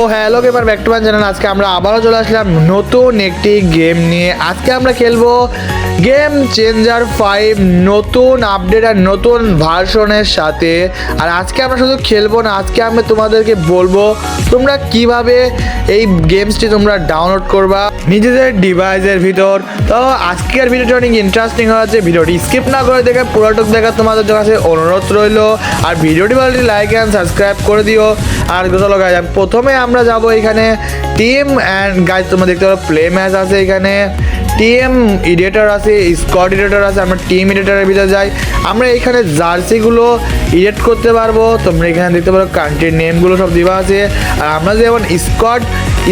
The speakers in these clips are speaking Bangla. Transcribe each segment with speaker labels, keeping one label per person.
Speaker 1: O hello gamer back to channel আজকে আমরা আবারও চলে আসলাম নতুন একটি গেম নিয়ে। আজকে আমরা খেলব গেম চেঞ্জার ফাইভ নতুন আপডেট আর নতুন ভার্সনের সাথে। আর আজকে আমরা শুধু খেলব না, আজকে আমি তোমাদেরকে বলব তোমরা কীভাবে এই গেমসটি তোমরা ডাউনলোড করবা নিজেদের ডিভাইসের ভিতর। তো আজকের ভিডিওটা অনেক ইন্টারেস্টিং হয়েছে ভিডিওটি স্কিপ না করে দেখে পুরোটুক দেখা তোমাদের কাছে অনুরোধ রইল। আর ভিডিওটি ভালো লাইক অ্যান্ড সাবস্ক্রাইব করে দিও। আর চলো গাইজ প্রথমে আমরা যাব এখানে। টিম অ্যান্ড গাইজ তোমরা দেখতে পারো প্লে ম্যাচ আছে এখানে। টিম ইডিয়েটার আছে, স্কট ইডিয়েটার আছে, আমরা টিম ইডিয়েটারের ভিতরে যাই। আমরা এখানে জার্সিগুলো এডিট করতে পারব। তোমরা এখানে দেখতে পারো কান্ট্রির নেমগুলো সব দেওয়া আছে। আর আমরা যেমন স্কট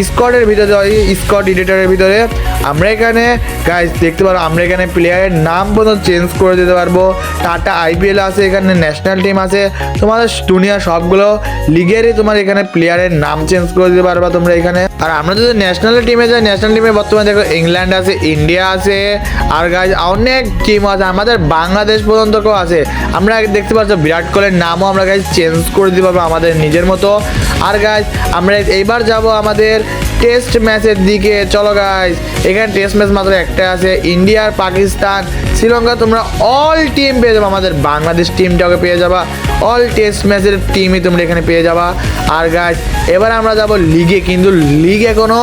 Speaker 1: স্কটের ভিতরে স্কট এডিটরের ভিতরে। আমরা এখানে গাইজ দেখতে পারো, আমরা এখানে প্লেয়ারের নাম পর্যন্ত চেঞ্জ করে দিতে পারব। টাটা আইপিএল আছে, এখানে ন্যাশনাল টিম আছে। তোমাদের দুনিয়া সবগুলো লিগেরই তোমার এখানে প্লেয়ারের নাম চেঞ্জ করে দিতে পারবা তোমরা এখানে। আর আমরা যদি ন্যাশনাল টিমে যাই ন্যাশনাল টিমে বর্তমানে দেখো ইংল্যান্ড আছে ইন্ডিয়া আছে। আর গাইজ অনেক টিম আছে, আমাদের বাংলাদেশ পর্যন্ত কেউ আছে। আমরা দেখতে পাচ্ছ, বিরাট কোহলির নামও আমরা গাইজ চেঞ্জ করে দিতে পারব আমাদের নিজের মতো। আর গাইজ আমরা এইবার যাব আমাদের আমাদের টেস্ট ম্যাচের দিকে। চলো গাইজ এখানে টেস্ট ম্যাচ মাত্র একটা আছে ইন্ডিয়া পাকিস্তান শ্রীলঙ্কা, তোমরা অল টিম পেয়ে যাবে, আমাদের বাংলাদেশ টিমটাকে পেয়ে যাবা। অল টেস্ট ম্যাচের টিমই তোমরা এখানে পেয়ে যাবা। আর গাইজ এবার আমরা যাব লিগে কিন্তু লিগে কোনো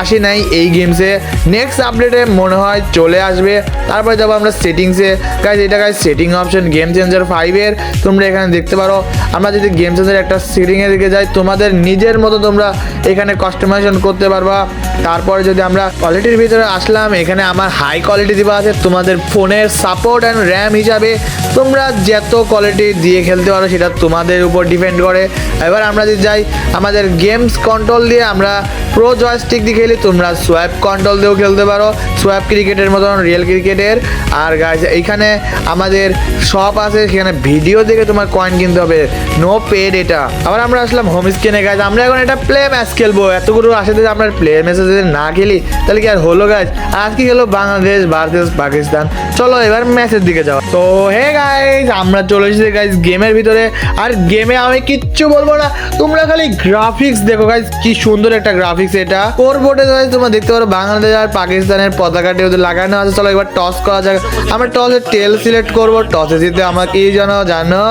Speaker 1: আসে নাই এই গেমসে নেক্সট আপডেটে মনে হয় চলে আসবে। তারপরে যাব আমরা সেটিংসে গাইজ এটা guys setting option game changer ফাইভের তোমরা এখানে দেখতে পারো। আমরা যদি গেম চেঞ্জার একটা সেটিংয়ের দিকে যাই, তোমাদের নিজের মতো তোমরা এখানে কাস্টমাইজেশন করতে পারবা। তারপরে যদি আমরা কোয়ালিটির ভিতরে আসলাম, এখানে আমার হাই কোয়ালিটি দেওয়া আছে। তোমাদের ফোনের সাপোর্ট অ্যান্ড র্যাম হিসাবে তোমরা যত কোয়ালিটি দিয়ে খেলতে পারো, সেটা তোমাদের উপর ডিপেন্ড করে। এবার আমরা যদি যাই, আমাদের গেমস কন্ট্রোল দিয়ে আমরা প্রো জয়স্টিক দিয়ে খেলি, তোমরা সোয়াপ কন্ট্রোল দিয়েও খেলতে পারো। সোয়াপ ক্রিকেটের মতন রিয়েল ক্রিকেটের আর গাছ এইখানে আমাদের শপ আছে, সেখানে ভিডিও দেখে তোমার কয়েন কিনতে হবে। নো পেড এটা। আবার আমরা আসলাম হোম স্ক্রিনে গাছ আমরা এখন এটা প্লে ম্যাচ খেলব। এতগুলো যদি আমরা প্লে ম্যাচে যদি না খেলি তাহলে কি আর হলো গাছ আজকে খেলো বাংলাদেশ ভারত পাকিস্তান। চলো এবার ম্যাচের দিকে যাও তো হে গাইজ আমরা চলে এসেছি গাইজ গেমের ভিতরে। আর গেমে আমি কিচ্ছু বলব না। তোমরা খালি গ্রাফিক্স দেখো গাইজ কি সুন্দর একটা গ্রাফিক্স এটা। কোর বোর্ডে তোমরা দেখতে পারো বাংলাদেশ আর পাকিস্তানের পতাকাটি ওদের লাগানো আছে, চলো এবার টস করা যাক। আমরা টসে টেল সিলেক্ট করব টসে জিতে আমরা কি জানো? জানো?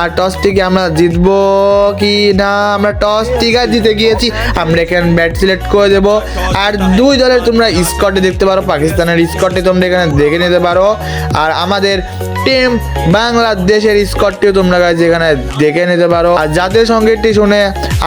Speaker 1: আর টসটিকে আমরা জিতবো কি না? আমরা টস আছে জিতে গিয়েছি। আমরা এখানে ব্যাট সিলেক্ট করে দেবো। আর দুই দলের তোমরা স্কটে দেখতে পারো, পাকিস্তানের স্কটে তোমরা এখানে দেখে নিতে পারো। আর আমাদের টিম বাংলাদেশের স্কটটিও তোমরা গাইজ এখানে দেখে নিতে পারো। আর জাতীয় সঙ্গীতটি শুনে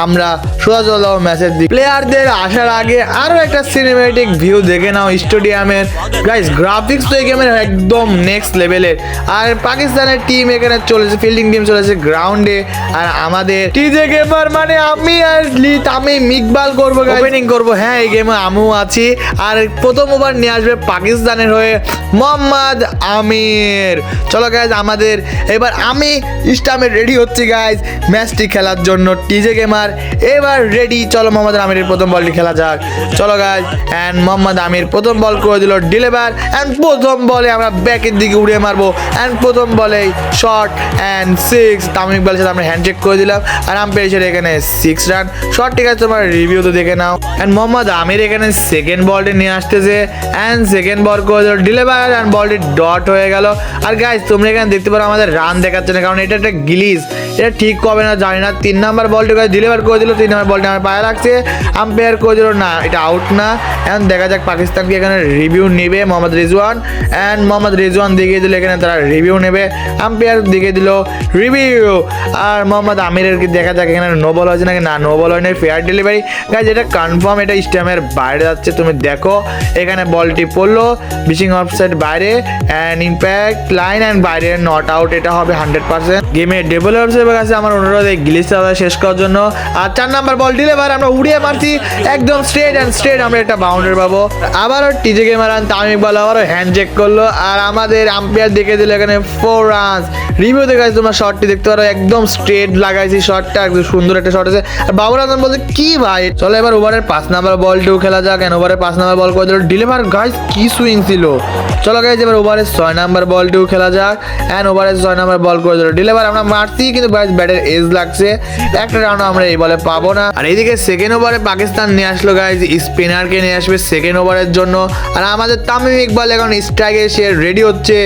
Speaker 1: আমরা সোজা চলে ম্যাচের দিকে প্লেয়ারদের আসার আগে আরও একটা সিনেমেটিক ভিউ দেখে নাও স্টেডিয়ামের গাইজ গ্রাফিক্স তো এই গেমের একদম নেক্সট লেভেলের আর পাকিস্তানের টিম এখানে চলেছে ফিল্ডিং টিম চলেছে গ্রাউন্ডে আর আমাদের টিজে গেমার মানে আমি আর লিত, আমি মিকবাল করব ওপেনিং করব হ্যাঁ এই গেমে আমিও আছি। আর প্রথম ওভার নিয়ে আসবে পাকিস্তানের হয়ে মোহাম্মদ আমির। চলো গাইজ আমাদের, এবার আমি ইস্টামে রেডি হচ্ছি গাইজ ম্যাচটি খেলার জন্য টিজে গেমার এবার রেডি চলো মোহাম্মদ আমিরের প্রথম বলটি খেলা যাক। চলো গাইজ অ্যান্ড মোহাম্মদ আমির প্রথম বল করে দিল ডিলেভার অ্যান্ড প্রথম বলে আমরা ব্যাকের দিকে উড়িয়ে মারবো। অ্যান্ড প্রথম বলেই শর্ট অ্যান্ড সিক্স তামিম ইকবালের সাথে আমরা হ্যান্ডশেক করে দিলাম। আর আমি পেয়েছি এখানে সিক্স রান শর্ট ঠিক আছে, তোমার রিভিউ তো দেখে নাও। অ্যান্ড মোহাম্মদ আমির এখানে সেকেন্ড বলটি নিয়ে আসতেছে। অ্যান্ড সেকেন্ড বল করে দিল ডিলেভার অ্যান্ড বলটি ডট হয়ে গেল। আর গাইজ তোমরা এখানে দেখতে পারো আমাদের রান দেখাচ্ছে না, কারণ এটা একটা গিলিস এটা ঠিক কবে না জানি না। তিন নাম্বার বলটি ডেলিভার করে দিল, তিন নাম্বার বলটি আমার পায়ে লাগছে। আম্পায়ার করে দিল, না, এটা আউট না। এখন দেখা যাক পাকিস্তানকে এখানে রিভিউ নেবে, মোহাম্মদ রিজওয়ান। অ্যান্ড মোহাম্মদ রিজওয়ান দেখিয়ে দিল, এখানে তারা রিভিউ নেবে। আম্পায়ার দেখিয়ে দিল রিভিউ আর মোহাম্মদ আমিরের কি দেখা যাক, এখানে নো বল হয়েছে নাকি? না নো বল হয়নি ফেয়ার ডেলিভারি গাইজ এটা কনফার্ম এটা স্ট্যামের বাইরে যাচ্ছে, তুমি দেখো। এখানে বলটি পড়ল বিচিং অফসাইড বাইরে। অ্যান্ড ইম্প্যাক্ট লাইন অ্যান্ড বাইরে নট আউট এটা হবে হান্ড্রেড পার্সেন্ট গেমে ডেভেলপার্সের কাছে আমার অনুরোধ, এই গ্লিচটা শেষ করার জন্য। আর চার নাম্বার বল ডেলিভার আমরা উড়িয়ে মারছি। একদম স্ট্রেট অ্যান্ড স্ট্রেট আমরা একটা বাউন্ডারি পাবো। আবারও টিজে গেমার আন তামিম বল আবারও হ্যান্ড চেক করল। আর আমাদের আম্পায়ার দেখে দিল এখানে ফোর রানস রিভিউ দেখে তোমরা শটটি দেখতে পারো, একদম স্ট্রেট লাগাইছি শটটা একদম সুন্দর একটা শট আছে। আর বাবুর আজম বলছে, কি ভাই? চলো এবার ওভারের পাঁচ নাম্বার বলটিও খেলা যাক। এন ওভারের পাঁচ নাম্বার বল করে দিল। ডেলিভার গাইজ কি সুইং ছিল। চলো গাইজ এবার ওভারের ছয় নাম্বার বলটিও খেলা যাক। অ্যান্ড ওভারের ছয় নাম্বার বল করে দিল। ডিলেভার আমরা মারছি, কিন্তু গাইজ ব্যাটের এজ লাগছে। একটা রাউন্ড আমরা এই বলে পাবো না। আর এইদিকে সেকেন্ড ওভারে পাকিস্তান নিয়ে আসলো গাইজ স্পিনারকে নিয়ে আসবে সেকেন্ড ওভারের জন্য। আর আমাদের তামিম ইকবাল এখন স্ট্রাইকে সে রেডি হচ্ছে।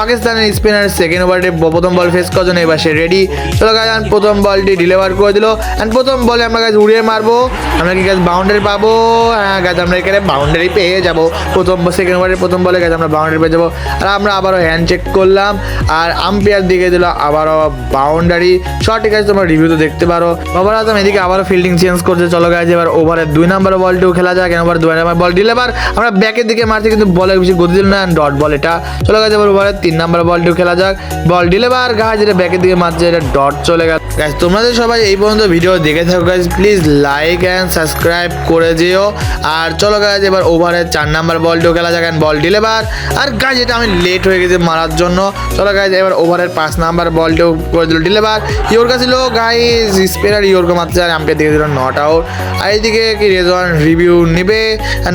Speaker 1: পাকিস্তানের স্পিনার সেকেন্ড ওভারে প্রথম বল ফেস করার জন্য এবার সে রেডি চলো গাইজ প্রথম বলটি ডেলিভার করে দিল। অ্যান্ড প্রথম বলে আমরা গাছ উড়িয়ে মারবো। আমরা কি গাছ বাউন্ডারি পাবো? হ্যাঁ গাছ আমরা এখানে বাউন্ডারি পেয়ে যাব। প্রথম সেকেন্ড ওভারের প্রথম বলে গাছ আমরা বাউন্ডারি পেয়ে যাব। আর আমরা আবারও হ্যান্ড চেক করলাম, আর আম্পায়ার দিকে দিল আবারও বাউন্ডারি সঠিক আছে, তোমরা রিভিউ তো দেখতে পারো। বাবার আজম এদিকে আবারও ফিল্ডিং চেঞ্জ করছে। চলো গাছ এবার ওভারের দুই নাম্বার বলটিও খেলা যাক। ওভার দুই নম্বর বল দিলে এবার আমরা ব্যাকের দিকে মারছি, কিন্তু বলের বেশি গতি দিল না ডট বল এটা। চলো গাছ এবার ওভারের তিন নাম্বার বলটিও খেলা যাক। বল দিলে এবার গাছ এটা ব্যাকের দিকে মারছে, এটা ডট চলে গেল। গাছ তোমাদের সবাই এই পর্যন্ত ভিডিও দেখে থাকো গাছ প্লিজ লাইক অ্যান্ড সাবস্ক্রাইব করে যেও আর চলো গাছ এবার ওভারের চার নাম্বার বলটিও খেলা যাক। And বল দিলে এবার আর গাছ এটা আমি লেট হয়ে গেছে মারার জন্য। চলো গাছ এবার ওভারের পাঁচ নাম্বার বলটাও করে দিল এবার ইয়োরকা ছিল গাইজ স্পেনার ইয়োরকা মারতে আর আম্পায়ার দিকে দিল নট আউট আর এইদিকে কি রেজন রিভিউ নেবে?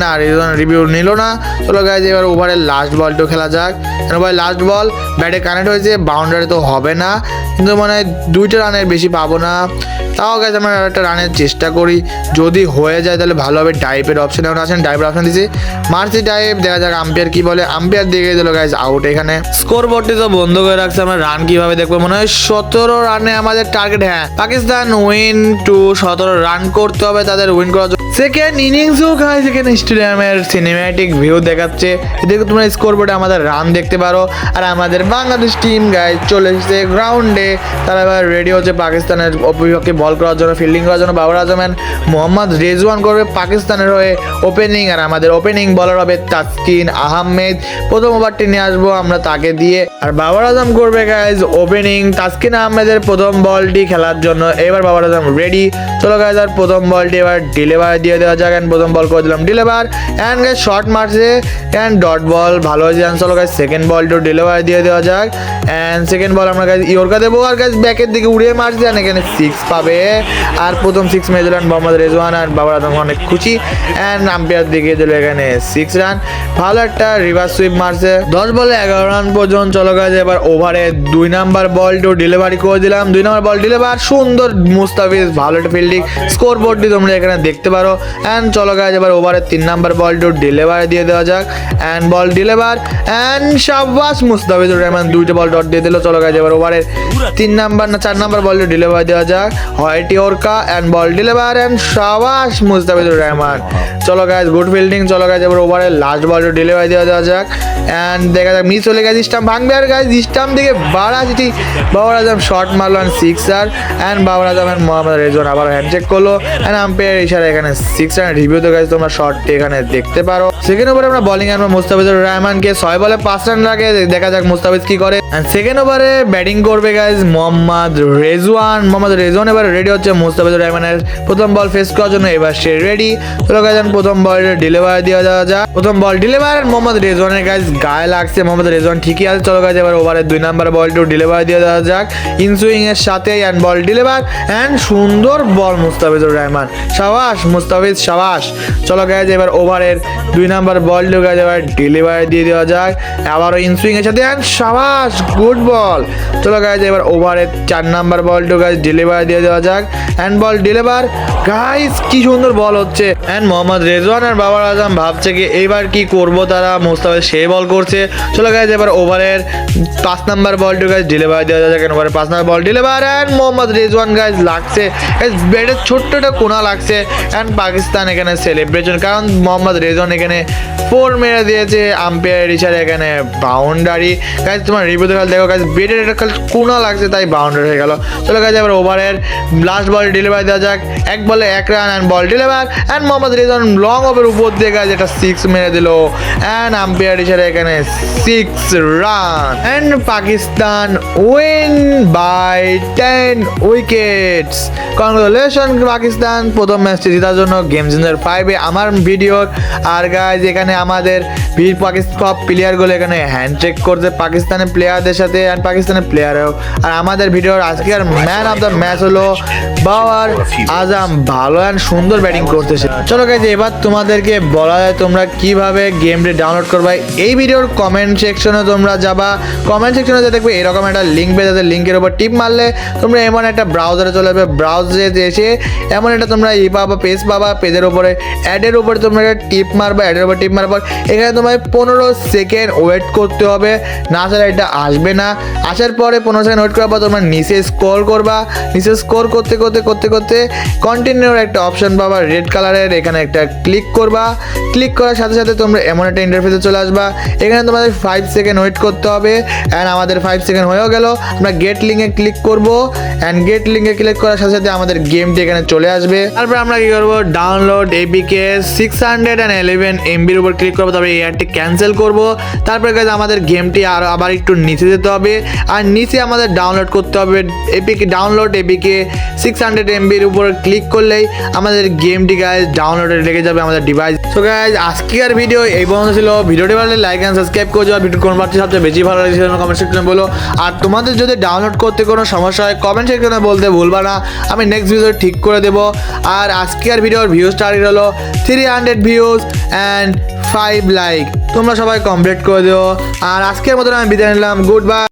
Speaker 1: না, রেজন রিভিউ নিল না। চলো গাইজ এবার ওভারের লাস্ট বলটাও খেলা যাক। ওভার লাস্ট বল ব্যাটে কানেক্ট হয়েছে বাউন্ডারি তো হবে না। কিন্তু মানে দুইটা রানের বেশি পাবো না। তাও গাছ আমরা একটা রানের চেষ্টা করি। যদি হয়ে যায় তাহলে ভালো হবে ডাইপের অপশন এখন আছেন ডাইপের অপশন দিয়েছি মারছি ডাইপ দেখা যাক আম্পায়ার কি বলে। আম্পায়ার দেখে দিল গাইজ আউট এখানে। স্কোর বোর্ডটি তো বন্ধ করে রাখছে, আমরা রান কীভাবে দেখব? মনে হয় সতেরো রানে আমাদের টার্গেট হ্যাঁ। পাকিস্তান উইন টু সতেরো রান করতে হবে তাদের উইন করার জন্য। সেকেন্ড ইনিংসও খায় সেখানে স্টেডিয়ামের সিনেম্যাটিক ভিউ দেখাচ্ছে। এদিকে তোমরা স্কোর বোর্ডে আমাদের রান দেখতে পারো। আর আমাদের বাংলাদেশ টিম গাইজ চলে এসেছে গ্রাউন্ডে তারা এবার রেডি হচ্ছে পাকিস্তানের বিপক্ষে বল করার জন্য ফিল্ডিং করার জন্য বাবর আজম and মোহাম্মদ রেজওয়ান করবে পাকিস্তানের হয়ে ওপেনিং আর আমাদের ওপেনিং বলার হবে তাসকিন আহমেদ। প্রথম ওভারটি নিয়ে আসব আমরা তাকে দিয়ে। আর বাবর আজম করবে গাইজ ওপেনিং তাসকিন আহমেদের প্রথম বলটি খেলার জন্য। এবার বাবর আজম রেডি চলো গাইজ আর প্রথম বলটি এবার ডিলেভার দিয়ে দেওয়া যাক। অ্যান্ড প্রথম বল করে দিলাম ডিলেভার অ্যান্ড গাইজ শর্ট মারছে। অ্যান্ড ডট বল ভালো হয়েছে। অ্যান্ড চলো গাইজ সেকেন্ড বলটি ডেলিভারি দিয়ে দেওয়া যাক। অ্যান্ড সেকেন্ড বল আমরা গাইজ ইয়র্কা দেবো। আর গাইজ ব্যাকের দিকে উড়িয়ে মারছি। অ্যান্ড এখানে সিক্স পাবে। আর প্রথম সিক্স মেরে দিলেন মোহাম্মদ রেজওয়ান আর বাবার আদম অনেক খুশি। অ্যান্ড আম্পায়ার দিকে দিল এখানে সিক্স রান ভালো একটা রিভার্স সুইপ মারছে। দশ বলে এগারো রান পর্যন্ত চলো গেছে। এবার ওভারে দুই নাম্বার বলটিও ডেলিভারি করে দিলাম। দুই নাম্বার বল ডেলিভার সুন্দর মুস্তাফিজ, ভালো একটা ফিল্ডিং স্কোর বোর্ডটি তোমরা এখানে দেখতে পারো। অ্যান্ড চলো গেছে এবার ওভারে তিন নাম্বার বলটিও ডেলিভারি দিয়ে দেওয়া যাক। অ্যান্ড বল ডেলিভার অ্যান্ড শাবাস মুস্তাফিজুর রহমান দুইটা বল ডট দিয়ে দিল। চলো গেছে এবার ওভারের তিন নাম্বার না, চার নাম্বার বলটিও ডেলিভারি দেওয়া যাক। হোয়াইট ওরকা অ্যান্ড বল ডেলিভার অ্যান্ড সাবাস মুস্তাফিজুর রহমান। চলো গাইজ গুড ফিল্ডিং চলো গাইজ এবার ওভারে লাস্ট বলটা ডেলিভারি দেওয়া দেওয়া যাক। অ্যান্ড দেখা যাক মিস হলে গেছে স্টাম্প ভাঙবে আর গাইজ স্টাম্প দিকে বাড়া চিঠি বাবর আজম শর্ট মারলো অ্যান্ড সিক্স আর অ্যান্ড বাবর আজম অ্যান্ড মোহাম্মদ রেজন আবার হ্যান্ড চেক করল। অ্যান্ড আম্পায়ার ইশারা এখানে সিক্স রান রিভিউ তো গাইজ তোমরা শর্টটি এখানে দেখতে পারো। সেকেন্ড ওভারে আমরা বলিং আনব মুস্তাফিজুর রহমানকে। ছয় বলে পাঁচ রান রাখে দেখা যাক মুস্তাফিজ কি করে। অ্যান্ড সেকেন্ড ওভারে ব্যাটিং করবে গাইজ মোহাম্মদ রেজওয়ান। মোহাম্মদ রেজওয়ান এবার রেডি হচ্ছে মুস্তাফিজুর রহমানের প্রথম বল ফেস করার জন্য। এবার সে রেডি চলো গাইজ প্রথম বল ডেলিভারি দেওয়া যাওয়া যাক। প্রথম বল ডেলিভার মোহাম্মদ রেজওয়ানের গাইজ গায়ে লাগছে। মোহাম্মদ রেজওয়ান ঠিকই আছে। চলো গাইজ এবার ওভারের দুই নাম্বার বলটিও ডেলিভারি দিয়ে দেওয়া যাক। ইনসুইং এর সাথে অ্যান্ড বল ডেলিভার অ্যান্ড সুন্দর বল মুস্তাফিজুর রহমান। সাবাস, মুস্তাফিজ, সাবাস। চলো গাইজ এবার ওভারের দুই নাম্বার বল গাইজ এবার ডেলিভারি দিয়ে দেওয়া যাক। আবারও ইনসুইং এর সাথে অ্যান্ড সাবাস গুড বল চলো গাইজ এবার ওভারের চার নাম্বার বলটিও গাইজ ডেলিভারি দিয়ে দেওয়া যাক অ্যান্ড বল ডেলিভার গাইজ কি সুন্দর বল হচ্ছে। অ্যান্ড মোহাম্মদ রেজওয়ান আর বাবার আজম ভাবছে কি, এইবার কি করব তারা? মুস্তাফিজ সেই বল করছে। চলো গাইজ এবার ওভারের পাঁচ নাম্বার বলটি গাইজ ডেলিভারি দেওয়া যাক ওভারে পাঁচ number ball deliver and Mohammad Rizwan guys লাগছে। ব্যাটের ছোট্ট একটা কোনা লাগছে। অ্যান্ড পাকিস্তান এখানে সেলিব্রেশন কারণ মোহাম্মদ রেজওয়ান এখানে ফোর মেরে দিয়েছে আম্পায়ার ইশারে এখানে বাউন্ডারি গাইজ তোমার রিভিউ দেখো দেখো গাইজ বেটের একটা কোনা লাগছে, তাই বাউন্ডারি হয়ে গেল। চলো গাইজ এবার ওভারের লাস্ট বল ডেলিভারি দেওয়া যাক। এক বলে এক run and ball deliver and Mohammad Rizwan long over উপর দিয়ে গাইজ এটা সিক্স মেরে দিল। অ্যান্ড আম্পায়ার ইশারে এখানে six run and Pakistan win by ten wickets congratulation Pakistan, প্রথম ম্যাচটি জেতার জন্য গেম চেঞ্জার ফাইভে আমার ভিডিওর আর গাইজ এখানে আমাদের বীর পাকিস্তান সব প্লেয়ারগুলো এখানে হ্যান্ডশেক করছে পাকিস্তানের প্লেয়ারদের সাথে অ্যান্ড পাকিস্তানের প্লেয়ারও আর আমাদের ভিডিওর আজকের ম্যান অফ দ্য ম্যাচ হলো বাওয়ার আজাম ভালো অ্যান্ড সুন্দর ব্যাটিং করতেছে। চলো গাইজ এবার তোমাদেরকে বলা যায় তোমরা কীভাবে গেমটি ডাউনলোড করবে। এই ভিডিওর কমেন্ট সেকশনে তোমরা যাবা। কমেন্ট সেকশনে যে দেখবে, এরকম একটা লিঙ্ক পেয়ে যাবে। লিঙ্কের উপর টিপ মারলে তোমরা এমন একটা ব্রাউজারে চলে যাবে। ব্রাউজারে এসে এমন একটা তোমরা ই পাবা পেজ পাবা পেজের উপরে অ্যাডের উপরে তোমরা একটা টিপ মারবা অ্যাডের উপর টিপ মারবার এখানে তোমায় পনেরো সেকেন্ড ওয়েট করতে হবে। না ছাড়া এটা আসবে না। আসার পরে পনেরো সেকেন্ড ওয়েট করার পর তোমরা নিচে স্ক্রল করবা। নিচে স্ক্রল করতে করতে করতে করতে কন্টিনিউর একটা অপশন পাবা রেড কালারের এখানে একটা ক্লিক করবা। ক্লিক করার সাথে সাথে তোমরা এমন একটা ইন্টারফেসে চলে আসবা। এখানে তোমাদের ফাইভ সেকেন্ড ওয়েট করতে হবে অ্যান্ড আমাদের ফাইভ সেকেন্ড হয়েও গেল। আমরা গেট লিঙ্কে ক্লিক করব অ্যান্ড গেট লিঙ্কে ক্লিক করার সাথে সাথে আমাদের গেমটি এখানে চলে আসবে। তারপর আমরা কী করব? Download APK six hundred and eleven এমবির উপর ক্লিক করব এই অ্যাডটি ক্যান্সেল করব। তারপরে কাছে আমাদের গেমটি আর, আবার একটু নিচে যেতে হবে। আর নিচে আমাদের ডাউনলোড করতে হবে। APK download APK six hundred এমবির উপর ক্লিক করলেই আমাদের গেমটি গাইজ ডাউনলোডে লেগে যাবে আমাদের ডিভাইস সো গাইজ আজকের ভিডিও এই পর্যন্ত ছিল। ভিডিওটি ভালো লাইক অ্যান্ড সাবস্ক্রাইব করে যাওয়া ভিডিও কোন পার্টি সবচেয়ে বেশি ভালো লাগছে কমেন্ট সেকশনে বলো। আর তোমাদের যদি ডাউনলোড করতে কোনো সমস্যা হয় কমেন্ট সেকশনে বলতে ভুলবা না। আমি নেক্সট ভিডিও ঠিক করে দেবো। আর আজকের ভিডিওর ভিউজ টার্গেট হলো three hundred views and five like তোমরা সবাই কমপ্লিট করে দিও। আর আজকের মতন আমি বিদায় নিলাম। Good bye